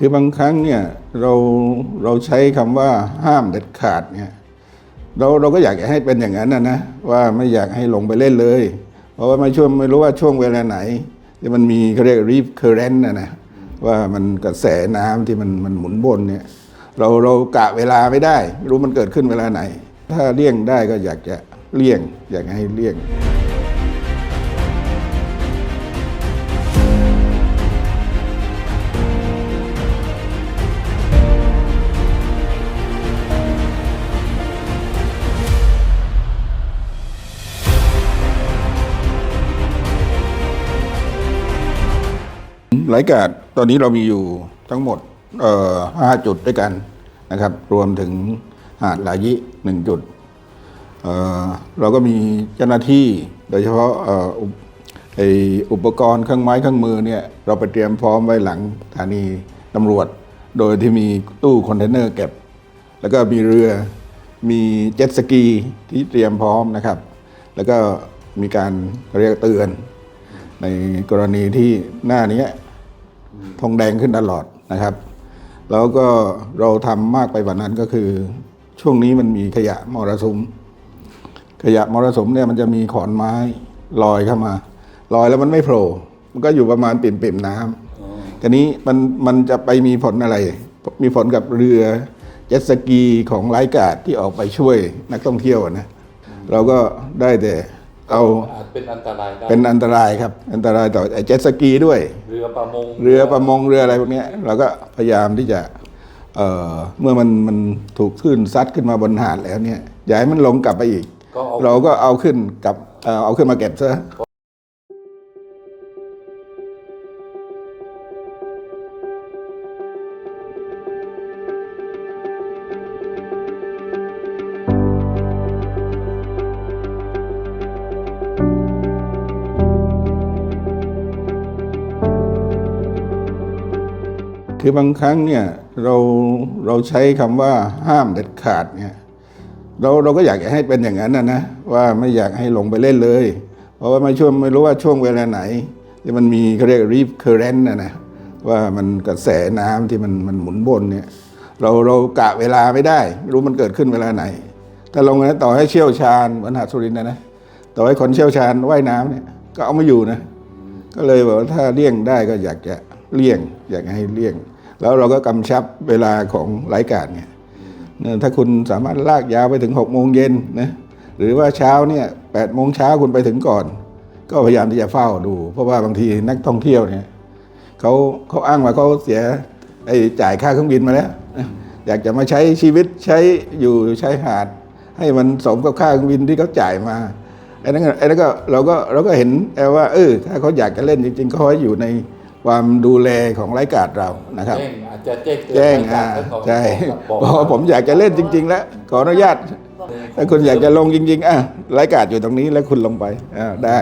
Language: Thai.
คือบางครั้งเนี่ยเราเราใช้คำว่าห้ามเด็ดขาดเนี่ยเราเราก็อยากจะให้เป็นอย่างนั้นนะนะว่าไม่อยากให้ลงไปเล่นเลย เพราะว่าไม่ช่วงไม่รู้ว่าช่วงเวลาไหนที่มันมีเขาเรียก reef current นะนะว่ามันกระแสน้ำที่มันมันหมุนวนเนี่ยเราเรากะเวลาไม่ได้ไม่รู้มันเกิดขึ้นเวลาไหน ถ้าเลี่ยงได้ก็อยากจะเลี่ยง อยากให้เลี่ยง หลายกาดตอนนี้เรามีอยู่ทั้งหมดเอ่อห้าจุดด้วยกันนะครับ รวมถึงหาดหลายิหนึ่งจุดเอ่อเราก็มีเจ้าหน้าที่โดยเฉพาะเอ่ออุปไออุปกรณ์เครื่องไม้เครื่องมือเนี่ยเราไปเตรียมพร้อมไว้หลังสถานีตำรวจ โดยที่มีตู้คอนเทนเนอร์เก็บ แล้วก็มีเรือมีเจ็ตสกีที่เตรียมพร้อมนะครับ แล้วก็มีการเรียกเตือนในกรณีที่หน้านี้ ทองแดงขึ้นตลอดนะครับ แล้วก็เราทำมากไปกว่านั้นก็คือ ช่วงนี้มันมีขยะมรสุม ขยะมรสุมเนี่ยมันจะมีขอนไม้ลอยเข้ามา ลอยแล้วมันไม่โผล่ มันก็อยู่ประมาณปิ่มๆน้ำทีนี้มันมันจะไปมีผลอะไร มีผลกับเรือเจ็ตสกีของไลฟ์การ์ดที่ออกไปช่วยนักท่องเที่ยวอะนะ เราก็ได้แต่ เอาอาจเป็นอันตรายได้เป็นอันตรายครับ อันตรายต่อไอ้เจ็ตสกีด้วย เรือประมงเรือประมงเรืออะไรพวกเนี้ยเราก็พยายามที่จะเอ่อเมื่อมันมันถูกคลื่นซัดขึ้นมาบนหาดแล้วเนี่ยอย่าให้มันลงกลับไปอีกก็เอาเราก็เอาขึ้นกลับเอ่อเอาขึ้นมาเก็บซะ คือบางครั้งเนี่ยเราเราใช้คำว่าห้ามเด็ดขาดเนี่ยเราเราก็อยากจะให้เป็นอย่างนั้นนะนะว่าไม่อยากให้ลงไปเล่นเลย เพราะว่าไม่ช่วงไม่รู้ว่าช่วงเวลาไหนที่มันมีเขาเรียก reef current นะนะว่ามันกระแสน้ำที่มันมันหมุนวนเนี่ยเราเรากะเวลาไม่ได้ไม่รู้มันเกิดขึ้นเวลาไหนถ้าลงนะต่อให้เชี่ยวชาญเหมือนหาสุรินทร์นะนะต่อให้คนเชี่ยวชาญว่ายน้ำเนี่ยก็เอาไม่อยู่นะ ก็เลยบอกว่าถ้าเลี่ยงได้ก็อยากจะเลี่ยง อยากให้เลี่ยง แล้วเราก็กำชับเวลาของรายการเนี่ยถ้าคุณสามารถลากยาวไปถึงหกโมงเย็นนะหรือว่าเช้าเนี่ยแปดโมงเช้าคุณไปถึงก่อน ก็พยายามที่จะเฝ้าดู เพราะว่าบางทีนักท่องเที่ยวเนี่ยเขาเขาอ้างว่าเขาเสียไอ้จ่ายค่าเครื่องบินมาแล้ว อยากจะมาใช้ชีวิตใช้อยู่ใช้หาด ให้มันสมกับค่าเครื่องบินที่เขาจ่ายมาไอ้นั่นไอ้นั่นก็เราก็เราก็เห็นแอบว่าเออถ้าเขาอยากจะเล่นจริงๆเขาอยู่ใน ความดูแลของรายการเรานะครับ แจ้งอาจจะแจ้งเตือนแจ้งรายอ่าการแล้วก็ใช่บอกบอกว่าผมอยากจะเล่นจริง ๆ แล้ว ขออนุญาต ถ้าคุณอยากจะลงจริง ๆอะรายการอยู่ตรงนี้แล้วคุณลงไปอ่าได้